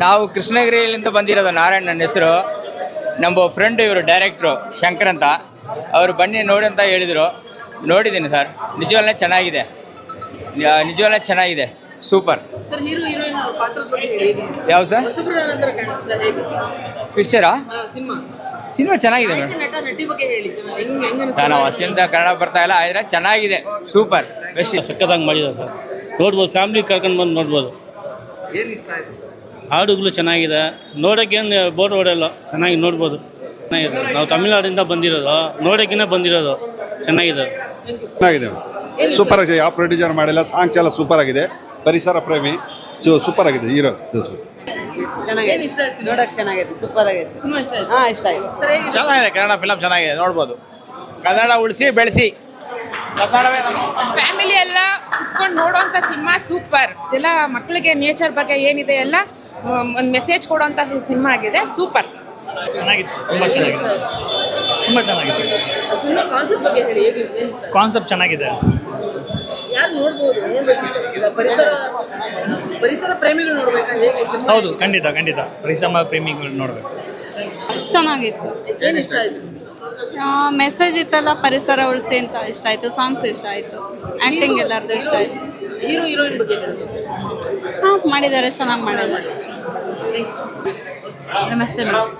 ನಾವು ಕೃಷ್ಣಗಿರಿಯಿಂದ ಬಂದಿರೋದು ನಾರಾಯಣ್ ನನ್ನ ಹೆಸರು. ನಮ್ಮ ಫ್ರೆಂಡ್ ಇವರು ಡೈರೆಕ್ಟ್ರು ಶಂಕರ್ ಅಂತ. ಅವರು ಬನ್ನಿ ನೋಡಿ ಅಂತ ಹೇಳಿದರು. ನೋಡಿದ್ದೀನಿ ಸರ್ ನಿಜವಲ್ಲೇ ಚೆನ್ನಾಗಿದೆ. ನಿಜವಾಗ್ಲೇ ನಿಜವಲ್ಲೇ ಚೆನ್ನಾಗಿದೆ. ಸೂಪರ್ ಸರ್ ಹೀರೋ ಹೀರೋಯಿನ್ ಪಾತ್ರದ ಬಗ್ಗೆ ಹೇಳಿ. ಯಾವ ಸರ್ ಪಿಕ್ಚರಾ ಸಿನಿಮಾ. ಸಿನಿಮಾ ಚೆನ್ನಾಗಿದೆ ಮೇಡಮ್ ಸರ್ ನಾವು ಅಷ್ಟಿಂದ ಕನ್ನಡ ಬರ್ತಾ ಇಲ್ಲ ಆದರೆ ಚೆನ್ನಾಗಿದೆ. ಸೂಪರ್ ಬೆಸ್ಟ್ ಸಕ್ಕತ್ತಾಗಿ ಮಾಡಿದ್ದಾರೆ ಸರ್. ನೋಡ್ಬೋದು ಫ್ಯಾಮ್ಲಿ ಕರ್ಕೊಂಡು ಬಂದು ನೋಡ್ಬೋದು. ಏನು ಇಷ್ಟ ಆಯಿತು ಸರ್ ಹಾಡುಗಳು ಚೆನ್ನಾಗಿದೆ. ನೋಡೋಕ್ಕೇನು ಬೋರ್ ಹೊಡೆಯಲ್ಲ ಚೆನ್ನಾಗಿ ನೋಡ್ಬೋದು. ಚೆನ್ನಾಗಿದೆ. ನಾವು ತಮಿಳ್ನಾಡಿಂದ ಬಂದಿರೋದು ನೋಡೋಕ್ಕಿಂತ ಬಂದಿರೋದು ಚೆನ್ನಾಗಿದೆ. ಚೆನ್ನಾಗಿದೆ. ಸೂಪರ್ ಆಗಿದೆ. ಯಾವ ಪ್ರೊಡ್ಯೂಸರ್ ಮಾಡಿಲ್ಲ ಸಾಂಗ್ಸ್ ಎಲ್ಲ ಸೂಪರ್ ಆಗಿದೆ. ಪರಿಸರ ಪ್ರೇಮಿ ಸೂಪರ್ ಆಗಿದೆ ಹೀರೋ ಚೆನ್ನಾಗಿದೆ. ನೋಡಕ್ ಚೆನ್ನಾಗೈತೆ ಸೂಪರ್ ಆಗೈತೆ ಸಿನಿಮಾ ಇಷ್ಟ ಆಯ್ತು? ಹಾ ಇಷ್ಟ ಆಯ್ತು ಚೆನ್ನಾಗಿದೆ. ಕನ್ನಡ ಫಿಲಮ್ ಚೆನ್ನಾಗಿದೆ. ನೋಡ್ಬೋದು. ಕನ್ನಡ ಉಳಿಸಿ ಬೆಳೆಸಿ. ಕನ್ನಡವೇ ನಮ್ಮ ಫ್ಯಾಮಿಲಿ ಎಲ್ಲ ಕುತ್ಕೊಂಡು ನೋಡೋಂಥ ಸಿನಿಮಾ ಸೂಪರ್. ಎಲ್ಲ ಮಕ್ಕಳಿಗೆ ನೇಚರ್ ಬಗ್ಗೆ ಏನಿದೆ ಎಲ್ಲ ಒಂದು ಮೆಸೇಜ್ ಕೊಡೋಂಥ ಸಿನಿಮಾ ಆಗಿದೆ. ಸೂಪರ್ ಚೆನ್ನಾಗಿತ್ತು. ತುಂಬ ಚೆನ್ನಾಗಿದೆ ತುಂಬ ಚೆನ್ನಾಗಿದೆ ಕಾನ್ಸೆಪ್ಟ್ ಬಗ್ಗೆ ಹೇಳಿ ಹೇಗೆ ಏನ್ ಕಾನ್ಸೆಪ್ಟ್ ಚೆನ್ನಾಗಿದೆ. ಯಾರು ನೋಡ್ಬೋದು? ನೋಡ್ಬೇಕು ಸರ್. ಪರಿಸರ ಪರಿಸರ ಪ್ರೇಮಿಗಳು ನೋಡ್ಬೇಕಾ? ಹೇಗೆ ಹೌದು ಖಂಡಿತ ಖಂಡಿತ. ಪರಿಸರ ಪ್ರೇಮಿಗಳು ನೋಡಬೇಕು. ಚೆನ್ನಾಗಿತ್ತು. ಏನ್ ಇಷ್ಟ ಆಯ್ತು? ಮೆಸೇಜ್ ಇತ್ತಲ್ಲ ಪರಿಸರ ಉಳಿಸಿ ಅಂತ ಇಷ್ಟ ಆಯ್ತು ಸಾಂಗ್ಸ್ ಇಷ್ಟ ಆಯ್ತು ಆ್ಯಕ್ಟಿಂಗ್ ಎಲ್ಲರದು ಇಷ್ಟ ಆಯ್ತು. ಹೀರೋ ಹೀರೋಯಿನ್ ಬಗ್ಗೆ ಹೇಳಿ ಹಾಂ ಮಾಡಿದ್ದಾರೆ ಚೆನ್ನಾಗಿ ಮಾಡಿದ್ದಾರೆ. ನಮಸ್ತೆ ಮ್ಯಾಮ್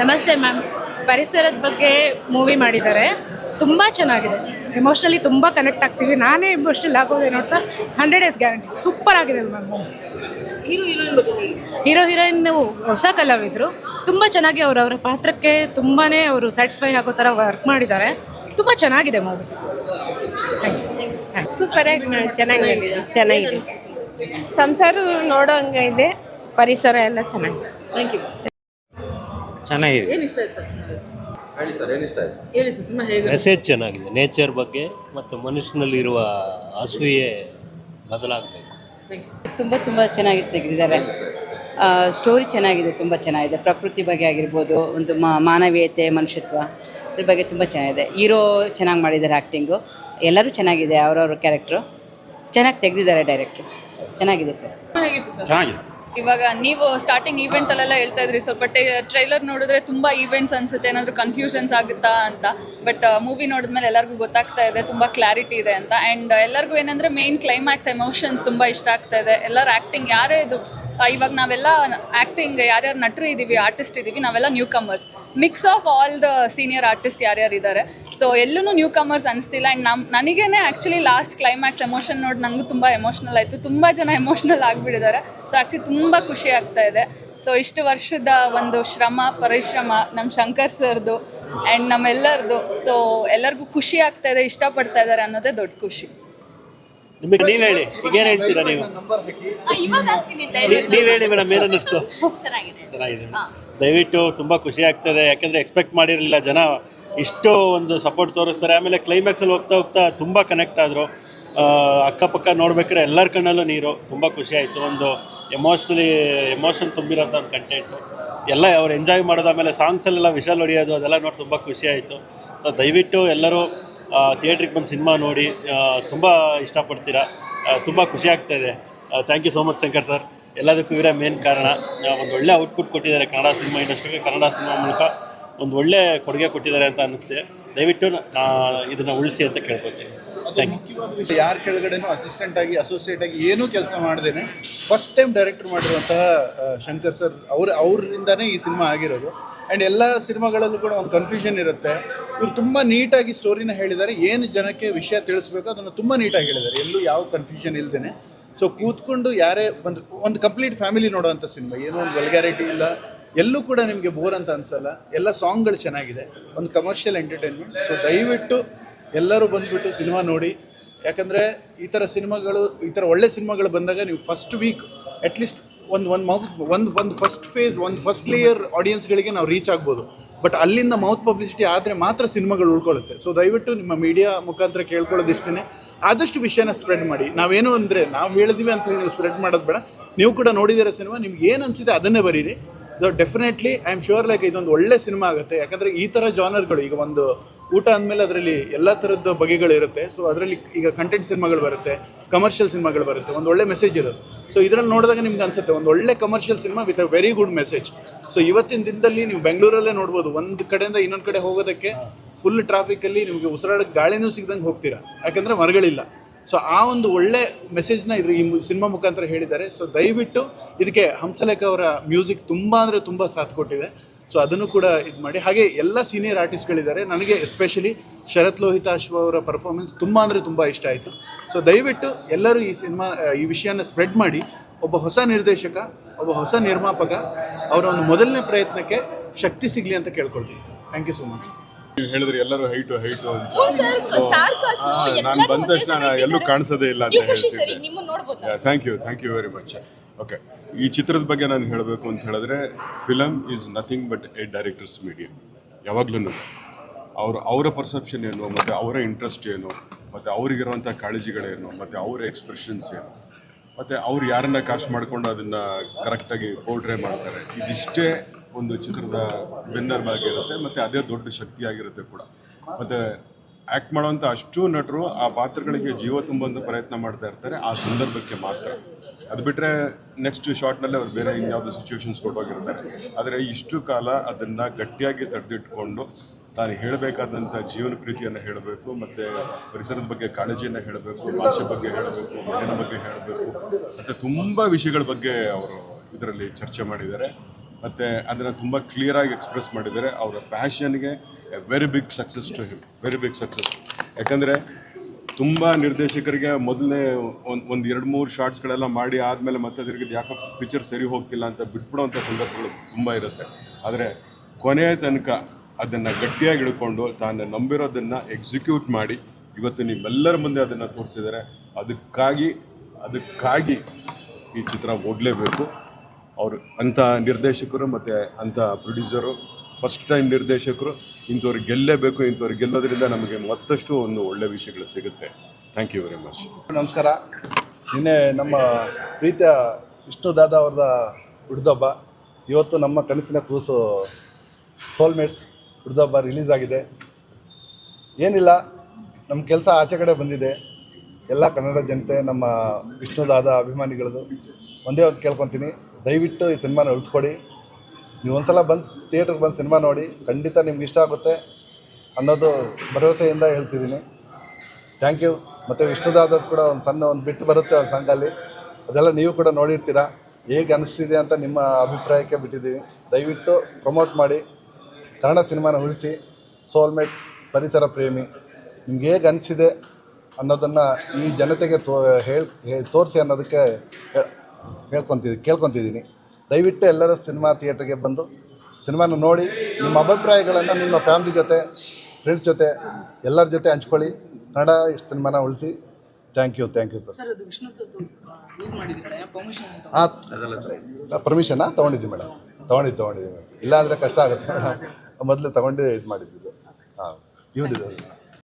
ನಮಸ್ತೆ ಮ್ಯಾಮ್ ಪರಿಸರದ ಬಗ್ಗೆ ಮೂವಿ ಮಾಡಿದ್ದಾರೆ. ತುಂಬ ಚೆನ್ನಾಗಿದೆ. ಎಮೋಷ್ನಲಿ ತುಂಬ ಕನೆಕ್ಟ್ ಆಗ್ತೀವಿ. ನಾನೇ ಎಮೋಷ್ನಲ್ ಆಗೋದೆ ನೋಡ್ತಾ ಹಂಡ್ರೆಡ್ ಡೇಸ್ ಗ್ಯಾರಂಟಿ ಸೂಪರ್ ಆಗಿದೆ ma'am hero heroine hero heroine ಹೊಸ ಕಲಾವಿದರು. ತುಂಬ ಚೆನ್ನಾಗಿ ಅವರು ಅವರ ಪಾತ್ರಕ್ಕೆ ತುಂಬಾ ಅವರು ಸ್ಯಾಟಿಸ್ಫೈ ಆಗೋ ಥರ ವರ್ಕ್ ಮಾಡಿದ್ದಾರೆ. ತುಂಬ ಚೆನ್ನಾಗಿದೆ ಮೂವಿ ಸೂಪರಾಗಿ ಚೆನ್ನಾಗಿದೆ ಚೆನ್ನಾಗಿದೆ. ಸಂಸಾರ ನೋಡೋ ಹಂಗಿದೆ ಪರಿಸರ ಎಲ್ಲ ಚೆನ್ನಾಗಿದೆ. ಥ್ಯಾಂಕ್ ಯು ಚೆನ್ನಾಗಿದೆ. ಏನು ಇಷ್ಟ ಆಯ್ತು ಸರ್ ಹೇಳಿ ಸರ್ ಏನ್ ಇಷ್ಟ ಆಯ್ತು? ಹೇಳಿ ಸರ್ ಸಿನಿಮಾ ಹೇಗೆ ಮೆಸೇಜ್ ಚೆನ್ನಾಗಿದೆ. ನೇಚರ್ ಬಗ್ಗೆ ಮತ್ತು ಮನುಷ್ಯನಲ್ಲಿರುವ ಅಸೂಯೆ ಬದಲಾಗಬೇಕು ಥ್ಯಾಂಕ್ ಯು ತುಂಬ ತುಂಬ ಚೆನ್ನಾಗಿ ತೆಗೆದಿದ್ದಾರೆ. ಸ್ಟೋರಿ ಚೆನ್ನಾಗಿದೆ ತುಂಬ ಚೆನ್ನಾಗಿದೆ. ಪ್ರಕೃತಿ ಬಗ್ಗೆ ಆಗಿರ್ಬೋದು ಒಂದು ಮಾ- ಮಾನವೀಯತೆ ಮನುಷ್ಯತ್ವ ಇದ್ರ ಬಗ್ಗೆ ತುಂಬ ಚೆನ್ನಾಗಿದೆ. ಹೀರೋ ಚೆನ್ನಾಗಿ ಮಾಡಿದ್ದಾರೆ ಆ್ಯಕ್ಟಿಂಗು ಎಲ್ಲರೂ ಚೆನ್ನಾಗಿದೆ ಅವರವ್ರ ಕ್ಯಾರೆಕ್ಟ್ರು ಚೆನ್ನಾಗಿ ತೆಗೆದಿದ್ದಾರೆ ಡೈರೆಕ್ಟ್ರು ಚೆನ್ನಾಗಿದೆ ಸರ್. ಚೆನ್ನಾಗಿದೆ. ಇವಾಗ ನೀವು ಸ್ಟಾರ್ಟಿಂಗ್ ಈವೆಂಟ್ ಅಲ್ಲೆಲ್ಲ ಹೇಳ್ತಾ ಇದ್ರಿ, ಸ್ವಲ್ಪ ಟ್ರೈಲರ್ ನೋಡಿದ್ರೆ ತುಂಬಾ ಈವೆಂಟ್ಸ್ ಅನ್ಸುತ್ತೆ, ಏನಾದ್ರು ಕನ್ಫ್ಯೂಷನ್ಸ್ ಆಗುತ್ತಾ ಅಂತ. ಬಟ್ ಮೂವಿ ನೋಡಿದ್ಮೇಲೆ ಎಲ್ಲರಿಗೂ ಗೊತ್ತಾಗ್ತಾ ಇದೆ, ತುಂಬಾ ಕ್ಲಾರಿಟಿ ಇದೆ ಅಂತ. ಅಂಡ್ ಎಲ್ಲರಿಗೂ ಏನಂದ್ರೆ ಮೇನ್ ಕ್ಲೈಮ್ಯಾಕ್ಸ್ ಎಮೋಷನ್ ತುಂಬಾ ಇಷ್ಟ ಆಗ್ತಾ ಇದೆ. ಎಲ್ಲರ ಆಕ್ಟಿಂಗ್ ಯಾರೇ ಇದು ಇವಾಗ ನಾವೆಲ್ಲ ಆಕ್ಟಿಂಗ್ ಯಾರ್ಯಾರು ನಟರು ಇದೀವಿ ಆರ್ಟಿಸ್ಟ್ ಇದೀವಿ, ನಾವೆಲ್ಲ new comers mix of all the senior artist ಯಾರ್ಯಾರು ಇದ್ದಾರೆ ಸೊ ಎಲ್ಲೂ ನ್ಯೂ ಕಮರ್ಸ್ ಅನಿಸ್ತಿಲ್ಲ. ಆ್ಯಂಡ್ ನಮ್, ನನಗೇನೆ ಆ್ಯಕ್ಚುಲಿ ಲಾಸ್ಟ್ ಕ್ಲೈಮ್ಯಾಕ್ಸ್ ಎಮೋಷನ್ ನೋಡಿ ನಂಗೂ ತುಂಬ ಎಮೋಷ್ನಲ್ ಆಯಿತು. ತುಂಬ ಜನ ಎಮೋಷ್ನಲ್ ಆಗಿಬಿಟ್ಟಿದ್ದಾರೆ. ಸೊ ಆ್ಯಕ್ಚುಲಿ ತುಂಬ ಖುಷಿ ಆಗ್ತಾ ಇದೆ. ಸೊ ಇಷ್ಟು ವರ್ಷದ ಒಂದು ಶ್ರಮ ಪರಿಶ್ರಮ ನಮ್ಮ ಶಂಕರ್ ಸರ್ದು ಆ್ಯಂಡ್ ನಮ್ಮೆಲ್ಲರದು. ಸೊ ಎಲ್ಲರಿಗೂ ಖುಷಿ ಆಗ್ತಾ ಇದೆ ಇಷ್ಟಪಡ್ತಾ ಇದ್ದಾರೆ ಅನ್ನೋದೇ ದೊಡ್ಡ ಖುಷಿ. ನಿಮಗೆ ನೀವು ಹೇಳಿ ಈಗೇನು ಹೇಳ್ತೀರಾ ನೀವು? ನೀವು ಹೇಳಿ ಮೇಡಮ್ ಏನು ಚೆನ್ನಾಗಿದೆ. ದಯವಿಟ್ಟು ತುಂಬ ಖುಷಿ ಆಗ್ತದೆ ಯಾಕಂದ್ರೆ ಎಕ್ಸ್ಪೆಕ್ಟ್ ಮಾಡಿರಲಿಲ್ಲ ಜನ ಇಷ್ಟು ಒಂದು ಸಪೋರ್ಟ್ ತೋರಿಸ್ತಾರೆ. ಆಮೇಲೆ ಕ್ಲೈಮ್ಯಾಕ್ಸಲ್ಲಿ ಹೋಗ್ತಾ ಹೋಗ್ತಾ ತುಂಬಾ ಕನೆಕ್ಟ್ ಆದರು. ಅಕ್ಕಪಕ್ಕ ನೋಡ್ಬೇಕಾದ್ರೆ ಎಲ್ಲರ ಕಣ್ಣಲ್ಲೂ ನೀರು ತುಂಬ ಖುಷಿ ಆಯಿತು. ಒಂದು ಎಮೋಷ್ನಲಿ ಎಮೋಷನ್ ತುಂಬಿರೋಂಥ ಒಂದು ಕಂಟೆಂಟು ಎಲ್ಲ ಅವ್ರು ಎಂಜಾಯ್ ಮಾಡೋದು, ಆಮೇಲೆ ಸಾಂಗ್ಸಲ್ಲೆಲ್ಲ ವಿಷಲ್ ಹೊಡಿಯೋದು, ಅದೆಲ್ಲ ನೋಡಿ ತುಂಬ ಖುಷಿ ಆಯಿತು. ಸೊ ದಯವಿಟ್ಟು ಎಲ್ಲರೂ ಥಿಯೇಟ್ರಿಗೆ ಬಂದು ಸಿನಿಮಾ ನೋಡಿ ತುಂಬ ಇಷ್ಟಪಡ್ತೀರಾ. ತುಂಬ ಖುಷಿ ಆಗ್ತಾ ಇದೆ. Thank you so much Shankar sir ಎಲ್ಲದಕ್ಕೂ ಇವರೇ ಮೇನ್ ಕಾರಣ. ಒಂದು ಒಳ್ಳೆ ಔಟ್ಪುಟ್ ಕೊಟ್ಟಿದ್ದಾರೆ ಕನ್ನಡ ಸಿನಿಮಾ ಇಂಡಸ್ಟ್ರಿಗೆ ಕನ್ನಡ ಸಿನಿಮಾ ಮೂಲಕ ಒಂದು ಒಳ್ಳೆ ಕೊಡುಗೆ ಕೊಟ್ಟಿದ್ದಾರೆ ಅಂತ ಅನ್ನಿಸ್ತೆ ದಯವಿಟ್ಟು ಇದನ್ನು ಉಳಿಸಿ ಅಂತ ಕೇಳ್ಕೊತೀನಿ ಯಾರ ಕೆಳಗಡೆನೂ ಅಸಿಸ್ಟೆಂಟ್ ಆಗಿ ಅಸೋಸಿಯೇಟ್ ಆಗಿ ಏನೂ ಕೆಲಸ ಮಾಡ್ದೇನೆ. ಫಸ್ಟ್ ಟೈಮ್ ಡೈರೆಕ್ಟರ್ ಮಾಡಿರುವಂತಹ ಶಂಕರ್ ಸರ್ ಅವ್ರ, ಅವರಿಂದನೇ ಈ ಸಿನಿಮಾ ಆಗಿರೋದು. ಆ್ಯಂಡ್ ಎಲ್ಲ ಸಿನಿಮಾಗಳಲ್ಲೂ ಕೂಡ ಒಂದು ಕನ್ಫ್ಯೂಷನ್ ಇರುತ್ತೆ. ಇವ್ರು ತುಂಬ ನೀಟಾಗಿ ಸ್ಟೋರಿನ ಹೇಳಿದ್ದಾರೆ. ಏನು ಜನಕ್ಕೆ ವಿಷಯ ತಿಳಿಸ್ಬೇಕು ಅದನ್ನು ತುಂಬ ನೀಟಾಗಿ ಹೇಳಿದ್ದಾರೆ. ಎಲ್ಲೂ ಯಾವ ಕನ್ಫ್ಯೂಷನ್ ಇಲ್ದೇನೆ. ಸೊ ಕೂತ್ಕೊಂಡು ಯಾರೇ ಒಂದು ಒಂದು ಕಂಪ್ಲೀಟ್ ಫ್ಯಾಮಿಲಿ ನೋಡೋವಂಥ ಸಿನಿಮಾ ಏನೋ ಒಂದು ವೆಲ್ಗ್ಯಾರಿಟಿ ಇಲ್ಲ. ಎಲ್ಲೂ ಕೂಡ ನಿಮಗೆ ಬೋರ್ ಅಂತ ಅನಿಸಲ್ಲ. ಎಲ್ಲ ಸಾಂಗ್ಗಳು ಚೆನ್ನಾಗಿದೆ. ಒಂದು ಕಮರ್ಷಿಯಲ್ ಎಂಟರ್ಟೈನ್ಮೆಂಟ್ ಸೊ ದಯವಿಟ್ಟು ಎಲ್ಲರೂ ಬಂದುಬಿಟ್ಟು ಸಿನಿಮಾ ನೋಡಿ. ಯಾಕಂದರೆ ಈ ಥರ ಸಿನಿಮಾಗಳು, ಈ ಥರ ಒಳ್ಳೆ ಸಿನಿಮಾಗಳು ಬಂದಾಗ ನೀವು ಫಸ್ಟ್ ವೀಕ್ ಅಟ್ಲೀಸ್ಟ್ ಒಂದು ಒಂದು ಮೌತ್ ಒಂದು ಒಂದು ಫಸ್ಟ್ ಫೇಸ್ ಒಂದು ಫಸ್ಟ್ ಲೇಯರ್ ಆಡಿಯನ್ಸ್ಗಳಿಗೆ ನಾವು ರೀಚ್ ಆಗ್ಬೋದು. ಬಟ್ ಅಲ್ಲಿಂದ ಮೌತ್ ಪಬ್ಲಿಸಿಟಿ ಆದರೆ ಮಾತ್ರ ಸಿನಿಮಾಗಳು ಉಳ್ಕೊಳ್ಳುತ್ತೆ. ಸೊ ದಯವಿಟ್ಟು ನಿಮ್ಮ ಮೀಡಿಯಾ ಮುಖಾಂತರ ಕೇಳ್ಕೊಳ್ಳೋದಿಷ್ಟೇ ಆದಷ್ಟು ವಿಷಯನ ಸ್ಪ್ರೆಡ್ ಮಾಡಿ. ನಾವೇನು ಅಂದರೆ, ನಾವು ಹೇಳಿದ್ವಿ ಅಂತ ಹೇಳಿ ನೀವು ಸ್ಪ್ರೆಡ್ ಮಾಡೋದು ಬೇಡ. ನೀವು ಕೂಡ ನೋಡಿದಿರೋ ಸಿನಿಮಾ, ನಿಮ್ಗೆ ಏನು ಅನಿಸಿದೆ ಅದನ್ನೇ ಬರೀರಿ. Definitely I am sure like ಇದೊಂದು ಒಳ್ಳೆ ಸಿನಿಮಾ ಆಗುತ್ತೆ. ಯಾಕಂದರೆ ಈ ಥರ ಜಾನರ್ಗಳು ಈಗ ಒಂದು ಊಟ ಅಂದಮೇಲೆ ಅದರಲ್ಲಿ ಎಲ್ಲ ಥರದ್ದು ಬಗೆಗಳಿರುತ್ತೆ ಸೊ ಅದರಲ್ಲಿ ಈಗ ಕಂಟೆಂಟ್ ಸಿನಿಮಾಗಳು ಬರುತ್ತೆ ಕಮರ್ಷಿಯಲ್ ಸಿನಿಮಾಗಳು ಬರುತ್ತೆ. ಒಂದು ಒಳ್ಳೆ ಮೆಸೇಜ್ ಇರೋದು. ಸೊ ಇದರಲ್ಲಿ ನೋಡಿದಾಗ ನಿಮ್ಗೆ ಅನ್ಸುತ್ತೆ, ಒಂದು ಒಳ್ಳೆ commercial cinema with a very good message so ಇವತ್ತಿನ ದಿನದಲ್ಲಿ ನೀವು ಬೆಂಗಳೂರಲ್ಲೇ ನೋಡ್ಬೋದು. ಒಂದು ಕಡೆಯಿಂದ ಇನ್ನೊಂದು ಕಡೆ ಹೋಗೋದಕ್ಕೆ ಫುಲ್ ಟ್ರಾಫಿಕ್ಕಲ್ಲಿ ನಿಮಗೆ ಉಸಿರಾಡಕ್ಕೆ ಗಾಳಿನೂ ಸಿಗ್ದಂಗೆ ಹೋಗ್ತೀರಾ? ಯಾಕಂದರೆ ಮರಗಳಿಲ್ಲ. ಸೊ ಆ ಒಂದು ಒಳ್ಳೆ ಮೆಸೇಜ್ನ ಇದ್ರ ಈ ಸಿನಿಮಾ ಮುಖಾಂತರ ಹೇಳಿದ್ದಾರೆ. ಸೊ ದಯವಿಟ್ಟು ಇದಕ್ಕೆ ಹಂಸಲೇಖ ಅವರ ಮ್ಯೂಸಿಕ್ ತುಂಬ ಅಂದರೆ ತುಂಬ ಸಾಥ್ ಕೊಟ್ಟಿದೆ. ಸೊ ಅದನ್ನು ಕೂಡ ಇದು ಮಾಡಿ. ಹಾಗೆ ಎಲ್ಲ ಸೀನಿಯರ್ ಆರ್ಟಿಸ್ಟ್ಗಳಿದ್ದಾರೆ ನನಗೆ ಎಸ್ಪೆಷಲಿ ಶರತ್ ಲೋಹಿತಾಶ್ವ ಅವರ ಪರ್ಫಾರ್ಮೆನ್ಸ್ ತುಂಬ ಅಂದರೆ ತುಂಬ ಇಷ್ಟ ಆಯಿತು. ಸೊ ದಯವಿಟ್ಟು ಎಲ್ಲರೂ ಈ ಸಿನಿಮಾ ಈ ವಿಷಯನ ಸ್ಪ್ರೆಡ್ ಮಾಡಿ. ಒಬ್ಬ ಹೊಸ ನಿರ್ದೇಶಕ ಒಬ್ಬ ಹೊಸ ನಿರ್ಮಾಪಕ ಅವರ ಒಂದು ಮೊದಲನೇ ಪ್ರಯತ್ನಕ್ಕೆ ಶಕ್ತಿ ಸಿಗಲಿ ಅಂತ ಕೇಳ್ಕೊಳ್ತೀನಿ. ಥ್ಯಾಂಕ್ ಯು ಸೋ ಮಚ್ ನೀವು ಹೇಳಿದ್ರೆ ಎಲ್ಲರೂ ಹೈಟು ಹೈಟು ಅಂತ. ನಾನು ಬಂದ ತಕ್ಷಣ ಎಲ್ಲೂ ಕಾಣಿಸೋದೇ ಇಲ್ಲ ಅಂತ ಹೇಳ್ತೀನಿ thank you thank you very much okay ಈ ಚಿತ್ರದ ಬಗ್ಗೆ ನಾನು ಹೇಳಬೇಕು ಅಂತ ಹೇಳಿದ್ರೆ film is nothing but a director's medium ಯಾವಾಗ್ಲೂ ಅವರು, ಅವರ ಪರ್ಸೆಪ್ಷನ್ ಏನು, ಮತ್ತು ಅವರ ಇಂಟ್ರೆಸ್ಟ್ ಏನು, ಮತ್ತು ಅವರಿಗಿರುವಂಥ ಕಾಳಜಿಗಳೇನು, ಮತ್ತು ಅವರ ಎಕ್ಸ್ಪ್ರೆಷನ್ಸ್ ಏನು, ಮತ್ತು ಅವ್ರು ಯಾರನ್ನ ಕಾಸ್ಟ್ ಮಾಡಿಕೊಂಡು ಅದನ್ನು ಕರೆಕ್ಟಾಗಿ ಪೋರ್ಟ್ರೇ ಮಾಡ್ತಾರೆ. ಇದಿಷ್ಟೇ ಒಂದು ಚಿತ್ರದ ಬೆನ್ನರ್ ಆಗಿರುತ್ತೆ, ಮತ್ತು ಅದೇ ದೊಡ್ಡ ಶಕ್ತಿಯಾಗಿರುತ್ತೆ ಕೂಡ. ಮತ್ತು ಆ್ಯಕ್ಟ್ ಮಾಡುವಂಥ ಅಷ್ಟು ನಟರು ಆ ಪಾತ್ರಗಳಿಗೆ ಜೀವ ತುಂಬ ಪ್ರಯತ್ನ ಮಾಡ್ತಾ ಇರ್ತಾರೆ, ಆ ಸಂದರ್ಭಕ್ಕೆ ಮಾತ್ರ. ಅದು ಬಿಟ್ಟರೆ ನೆಕ್ಸ್ಟ್ ಶಾರ್ಟ್ನಲ್ಲಿ ಅವ್ರು ಬೇರೆ ಇನ್ಯಾವುದೋ ಸಿಚುವೇಶನ್ಸ್ ಕೊಟ್ಟೋಗಿರ್ತಾರೆ. ಆದರೆ ಇಷ್ಟು ಕಾಲ ಅದನ್ನು ಗಟ್ಟಿಯಾಗಿ ತಡೆದಿಟ್ಕೊಂಡು ತಾನು ಹೇಳಬೇಕಾದಂಥ ಜೀವನ ಪ್ರೀತಿಯನ್ನು ಹೇಳಬೇಕು, ಮತ್ತು ಪರಿಸರದ ಬಗ್ಗೆ ಕಾಳಜಿಯನ್ನು ಹೇಳಬೇಕು, ಭಾಷೆ ಬಗ್ಗೆ ಹೇಳಬೇಕು, ಮನೆಯ ಬಗ್ಗೆ ಹೇಳಬೇಕು, ಮತ್ತು ತುಂಬ ವಿಷಯಗಳ ಬಗ್ಗೆ ಅವರು ಇದರಲ್ಲಿ ಚರ್ಚೆ ಮಾಡಿದ್ದಾರೆ. ಮತ್ತು ಅದನ್ನು ತುಂಬ ಕ್ಲಿಯರಾಗಿ ಎಕ್ಸ್ಪ್ರೆಸ್ ಮಾಡಿದ್ದಾರೆ. ಅವರ ಪ್ಯಾಷನ್ಗೆ very big success to him very big success ಯಾಕಂದರೆ ತುಂಬ ನಿರ್ದೇಶಕರಿಗೆ ಮೊದಲನೇ ಒಂದು ಒಂದು ಎರಡು ಮೂರು ಶಾರ್ಟ್ಸ್ಗಳೆಲ್ಲ ಮಾಡಿ ಆದಮೇಲೆ ಮತ್ತೆ ಅದ್ರಿಗೆ ಯಾಕೋ ಪಿಕ್ಚರ್ ಸರಿ ಹೋಗ್ತಿಲ್ಲ ಅಂತ ಬಿಟ್ಬಿಡೋವಂಥ ಸಂದರ್ಭಗಳು ತುಂಬ ಇರುತ್ತೆ. ಆದರೆ ಕೊನೆಯ ತನಕ ಅದನ್ನು ಗಟ್ಟಿಯಾಗಿ ಹಿಡ್ಕೊಂಡು ತಾನು ನಂಬಿರೋದನ್ನು ಎಕ್ಸಿಕ್ಯೂಟ್ ಮಾಡಿ ಇವತ್ತು ನಿಮ್ಮೆಲ್ಲರ ಮುಂದೆ ಅದನ್ನು ತೋರಿಸಿದ್ದಾರೆ ಅದಕ್ಕಾಗಿ ಅದಕ್ಕಾಗಿ ಈ ಚಿತ್ರ ಓಡಲೇಬೇಕು. ಅವರು ಅಂಥ ನಿರ್ದೇಶಕರು ಮತ್ತು ಅಂಥ ಪ್ರೊಡ್ಯೂಸರು ಫಸ್ಟ್ ಟೈಮ್ ನಿರ್ದೇಶಕರು ಇಂಥವ್ರು ಗೆಲ್ಲಬೇಕು, ಇಂಥವ್ರು ಗೆಲ್ಲೋದ್ರಿಂದ ನಮಗೆ ಮತ್ತಷ್ಟು ಒಂದು ಒಳ್ಳೆ ವಿಷಯಗಳು ಸಿಗುತ್ತೆ. ಥ್ಯಾಂಕ್ ಯು ವೆರಿ ಮಚ್ ನಮಸ್ಕಾರ. ನಿನ್ನೆ ನಮ್ಮ ಪ್ರೀತಿಯ ವಿಷ್ಣು ದಾದಾ ಅವ್ರದ ಹುಡ್ದಬ್ಬ, ಇವತ್ತು ನಮ್ಮ ಕನಸಿನ ಕೂಸು ಸೋಲ್ಮೇಟ್ಸ್ ಹುಡ್ದಬ್ಬ ರಿಲೀಸ್ ಆಗಿದೆ. ಏನಿಲ್ಲ ನಮ್ಮ ಕೆಲಸ ಆಚೆ ಕಡೆ ಬಂದಿದೆ. ಎಲ್ಲ ಕನ್ನಡ ಜನತೆ, ನಮ್ಮ ವಿಷ್ಣು ದಾದಾ ಅಭಿಮಾನಿಗಳದು, ಒಂದೇ ಒಂದು ಕೇಳ್ಕೊತೀನಿ. ದಯವಿಟ್ಟು ಈ ಸಿನಿಮಾನ ಉಳಿಸ್ಕೊಡಿ. ನೀವು ಒಂದ್ಸಲ ಬಂದು ಥಿಯೇಟ್ರಿಗೆ ಬಂದು ಸಿನಿಮಾ ನೋಡಿ, ಖಂಡಿತ ನಿಮ್ಗೆ ಇಷ್ಟ ಆಗುತ್ತೆ ಅನ್ನೋದು ಭರವಸೆಯಿಂದ ಹೇಳ್ತಿದ್ದೀನಿ. ಥ್ಯಾಂಕ್ ಯು ಮತ್ತು ವಿಷ್ಣುದಾದದ್ದು ಕೂಡ ಒಂದು ಸಣ್ಣ ಒಂದು ಬಿಟ್ಟು ಬರುತ್ತೆ ಒಂದು ಸಂಘಲ್ಲಿ ಅದೆಲ್ಲ ನೀವು ಕೂಡ ನೋಡಿರ್ತೀರಾ? ಹೇಗೆ ಅನಿಸ್ತಿದೆ ಅಂತ ನಿಮ್ಮ ಅಭಿಪ್ರಾಯಕ್ಕೆ ಬಿಟ್ಟಿದ್ದೀವಿ. ದಯವಿಟ್ಟು ಪ್ರಮೋಟ್ ಮಾಡಿ. ಕನ್ನಡ ಸಿನಿಮಾನ ಉಳಿಸಿ. ಸೋಲ್ಮೇಟ್ಸ್ ಪರಿಸರ ಪ್ರೇಮಿ. ನಿಮ್ಗೆ ಹೇಗೆ ಅನಿಸಿದೆ ಅನ್ನೋದನ್ನು ಈ ಜನತೆಗೆ ತೋ, ಹೇಳಿ, ತೋರಿಸಿ ಅನ್ನೋದಕ್ಕೆ ಹೇಳ್ಕೊತಿದ್ದೀನಿ ಕೇಳ್ಕೊತಿದ್ದೀನಿ. ದಯವಿಟ್ಟು ಎಲ್ಲರೂ ಸಿನಿಮಾ ಥಿಯೇಟ್ರಿಗೆ ಬಂದು ಸಿನಿಮಾನ ನೋಡಿ ನಿಮ್ಮ ಅಭಿಪ್ರಾಯಗಳನ್ನು ನಿಮ್ಮ ಫ್ಯಾಮ್ಲಿ ಜೊತೆ ಫ್ರೆಂಡ್ಸ್ ಜೊತೆ ಎಲ್ಲರ ಜೊತೆ ಹಂಚ್ಕೊಳ್ಳಿ. ಕನ್ನಡ ಸಿನಿಮಾನ ಉಳಿಸಿ. Thank you thank you sir ಹಾಂ ಪರ್ಮಿಷನಾ ತೊಗೊಂಡಿದ್ದೀವಿ ಮೇಡಮ್ ತೊಗೊಂಡಿದ್ದು ತೊಗೊಂಡಿದ್ದೀವಿ ಮೇಡಮ್ ಇಲ್ಲಾಂದರೆ ಕಷ್ಟ ಆಗುತ್ತೆ ಮೇಡಮ್ ಮೊದಲು ತೊಗೊಂಡು ಇದು ಮಾಡಿದ್ದು. ಹಾಂ ಇವ್ರಿದ್ದು